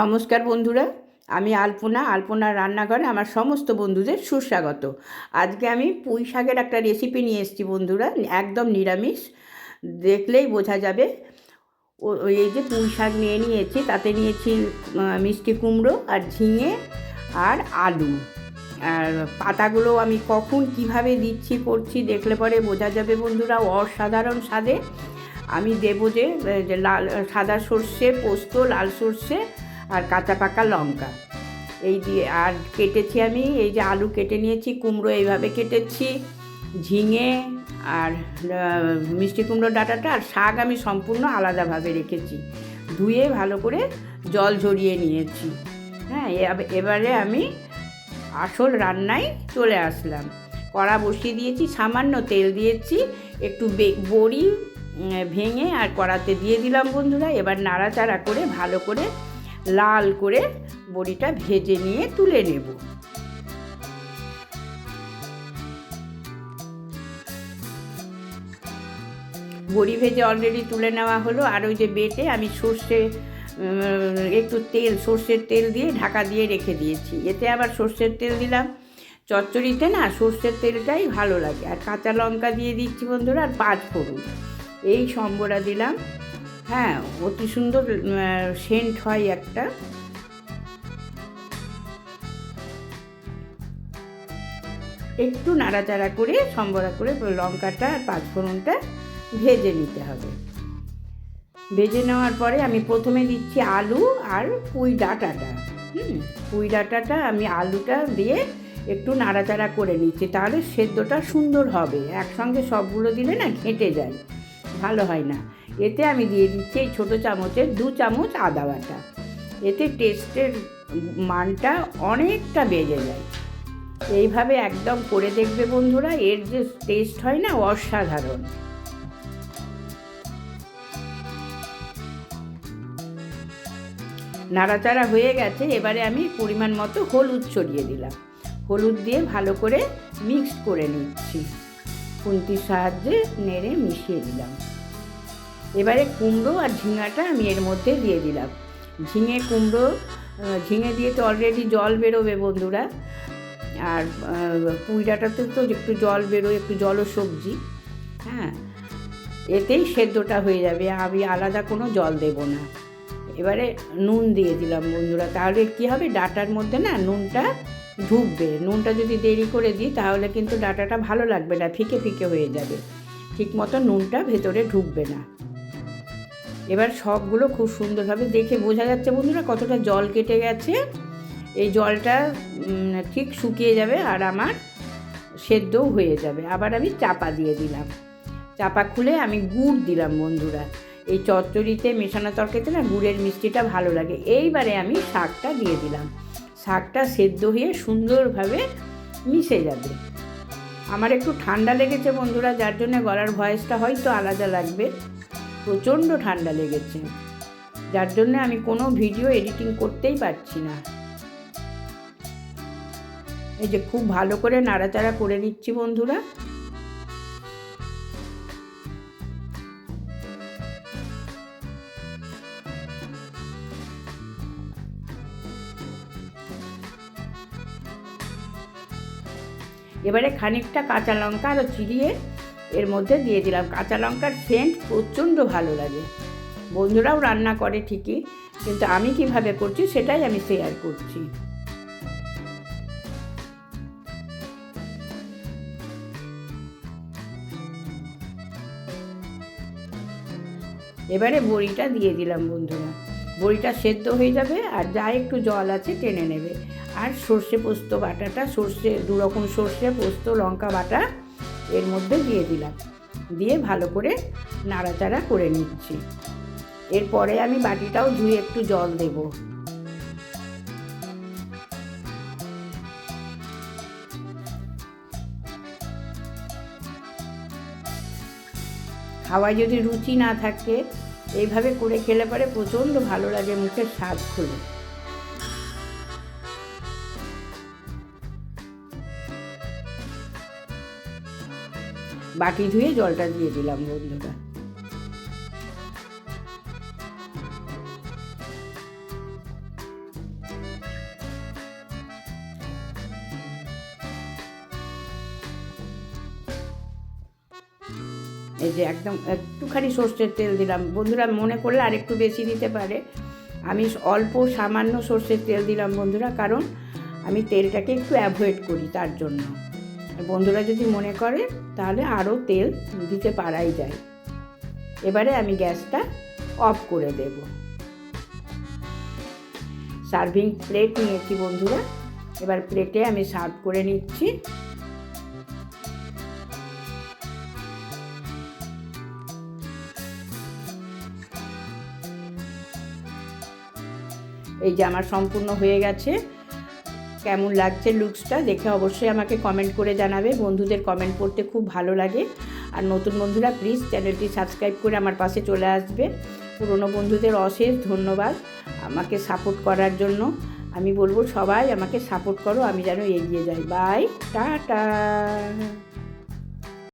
নমস্কার বন্ধুরা, আমি আলপনা। আলপনার রান্নাঘরে আমার সমস্ত বন্ধুদের সুস্বাগত। আজকে আমি পুঁই শাকের একটা রেসিপি নিয়ে এসেছি বন্ধুরা, একদম নিরামিষ। দেখলেই বোঝা যাবে। এই যে পুঁই শাক নিয়ে নিয়েছি, তাতে নিয়েছি মিষ্টি কুমড়ো আর ঝিঙে আর আলু। আর পাতাগুলো আমি কখন কীভাবে দিচ্ছি, করছি দেখলে পরে বোঝা যাবে বন্ধুরা, অসাধারণ স্বাদে। আমি দেবো যে লাল, সাদা সর্ষে, পোস্ত, লাল সর্ষে আর কাঁচা পাকা লঙ্কা। এই দিয়ে আর কেটেছি আমি, এই যে আলু কেটে নিয়েছি, কুমড়ো এইভাবে কেটেছি, ঝিঙে আর মিষ্টি কুমড়ো ডাঁটাটা আর শাক আমি সম্পূর্ণ আলাদাভাবে রেখেছি। ধুয়ে ভালো করে জল ঝরিয়ে নিয়েছি। হ্যাঁ এব- এবারে আমি আসল রান্নায় চলে আসলাম। কড়া বসিয়ে দিয়েছি, সামান্য তেল দিয়েছি, একটু বড়ি ভেঙে আর কড়াতে দিয়ে দিলাম বন্ধুরা। এবার নাড়াচাড়া করে ভালো করে লাল করে বড়িটা ভেজে নিয়ে তুলে নেব। বড়ি ভেজে অলরেডি তুলে নেওয়া হলো। আর ওই যে বেটে আমি সর্ষে একটু তেল, সর্ষের তেল দিয়ে ঢাকা দিয়ে রেখে দিয়েছি। এতে আবার সর্ষের তেল দিলাম। চচ্চড়িতে না সর্ষের তেলটাই ভালো লাগে। আর কাঁচা লঙ্কা দিয়ে দিচ্ছি বন্ধুরা, আর পাঁচ ফোড়ন। এই সম্বরা দিলাম। হ্যাঁ অতি সুন্দর সেন্ট হয় একটা। একটু নাড়াচাড়া করে, সম্বরা করে লঙ্কাটা আর পাঁচফোড়নটা ভেজে নিতে হবে। ভেজে নেওয়ার পরে আমি প্রথমে দিচ্ছি আলু আর পুঁই ডাঁটাটা। হুম, পুঁই ডাঁটাটা আমি আলুটা দিয়ে একটু নাড়াচাড়া করে নিচ্ছি, তাহলে সেদ্ধটা সুন্দর হবে। একসঙ্গে সবগুলো দিলে না ঘেঁটে যায়। ভালো হয় না। এতে আমি দিয়ে দিচ্ছি এই ছোটো চামচের দু চামচ আদা বাটা। এতে টেস্টের মানটা অনেকটা বেড়ে যায়। এইভাবে একদম করে দেখবে বন্ধুরা, এর যে টেস্ট হয় না অসাধারণ। নাড়াচাড়া হয়ে গেছে, এবারে আমি পরিমাণ মতো হলুদ ছড়িয়ে দিলাম। হলুদ দিয়ে ভালো করে মিক্স করে নিচ্ছি। খুন্তির সাহায্যে নেড়ে মিশিয়ে দিলাম। এবারে কুমড়ো আর ঝিঙাটা আমি এর মধ্যে দিয়ে দিলাম। ঝিঙে কুমড়ো ঝিঙে দিয়ে তো অলরেডি জল বেরোবে বন্ধুরা। আর পুইডাটাতে তো একটু জল বেরোয়, একটু জল সবজি। হ্যাঁ এতেই সেদ্ধটা হয়ে যাবে। আমি আলাদা কোনো জল দেব না। এবারে নুন দিয়ে দিলাম বন্ধুরা। তাহলে কি হবে? ডাটার মধ্যে না নুনটা ঢুকবে নুনটা যদি দেরি করে দিই, তাহলে কিন্তু ডাটাটা ভালো লাগবে না, ফিকে ফিকে হয়ে যাবে। ঠিক মতো নুনটা ভেতরে ঢুকবে না। এবার সবগুলো খুব সুন্দরভাবে দেখে বোঝা যাচ্ছে বন্ধুরা কতটা জল কেটে গেছে। এই জলটা ঠিক শুকিয়ে যাবে আর আমার সেদ্ধও হয়ে যাবে। আবার আমি চাপা দিয়ে দিলাম। চাপা খুলে আমি গুড় দিলাম বন্ধুরা। এই চচ্চড়িতে মেশানো তরকারিতে না গুড়ের মিষ্টিটা ভালো লাগে। এইবারে আমি শাকটা দিয়ে দিলাম। শাকটা সেদ্ধ হয়ে সুন্দরভাবে মিশে যাবে। আমার একটু ঠান্ডা লেগেছে বন্ধুরা, যার জন্য গলার ভয়েসটা হয়তো আলাদা লাগবে। প্রচণ্ড ঠান্ডা লেগেছে। যার জন্য আমি কোনো ভিডিও এডিটিং করতেই পারছি না। এই যে খুব ভালো করে নাড়াচাড়া করে নিচ্ছি বন্ধুরা। এবারে খানিকটা কাঁচা লঙ্কা আরও চিরিয়ে এর মধ্যে দিয়ে দিলাম। কাঁচা লঙ্কার সেন্ট প্রচণ্ড ভালো লাগে। বন্ধুরাও রান্না করে ঠিকই, কিন্তু আমি কীভাবে করছি সেটাই আমি শেয়ার করছি। এবারে বড়িটা দিয়ে দিলাম বন্ধুরা। বড়িটা সেদ্ধ হয়ে যাবে আর যা একটু জল আছে টেনে নেবে। আর সর্ষে পোস্ত বাটাটা, সর্ষে দু রকম সর্ষে, পোস্ত, লঙ্কা বাটা এর মধ্যে দিয়ে দিলাম। দিয়ে ভালো করে নাড়াচাড়া করে নিচ্ছি। এরপরে আমি বাটিটাও ধুয়ে একটু জল দেবো। খাওয়ায় যদি রুচি না থাকে এইভাবে করে খেলে পরে প্রচণ্ড ভালো লাগে মুখের স্বাদ খুলে। বাটি ধুয়ে জলটা দিয়ে দিলাম বন্ধুরা। এই যে একদম একটুখানি সর্ষের তেল দিলাম। বন্ধুরা, মনে করলে আরেকটু বেশি দিতে পারে। আমি অল্প সামান্য সর্ষের তেল দিলাম বন্ধুরা, কারণ আমি তেলটাকে একটু অ্যাভয়েড করি তার জন্য। বন্ধুরা যদি মনে করে, তাহলে আরও তেল দিতে পারাই যায়। এবারে আমি গ্যাসটা অফ করে দেব। সার্ভিং প্লেট নিয়েছি বন্ধুরা। এবার প্লেটে আমি সার্ভ করে নিচ্ছি। এই যে আমার সম্পূর্ণ হয়ে গেছে। কেমন লাগছে লুকসটা দেখে অবশ্যই আমাকে কমেন্ট করে জানাবে। বন্ধুদের কমেন্ট পড়তে খুব ভালো লাগে। আর নতুন বন্ধুরা প্লিজ চ্যানেলটি সাবস্ক্রাইব করে আমার পাশে চলে আসবে। পুরনো বন্ধুদের অশেষ ধন্যবাদ আমাকে সাপোর্ট করার জন্য। আমি বলব সবাই আমাকে সাপোর্ট করো, আমি যেন এগিয়ে যাই। Bye, tata.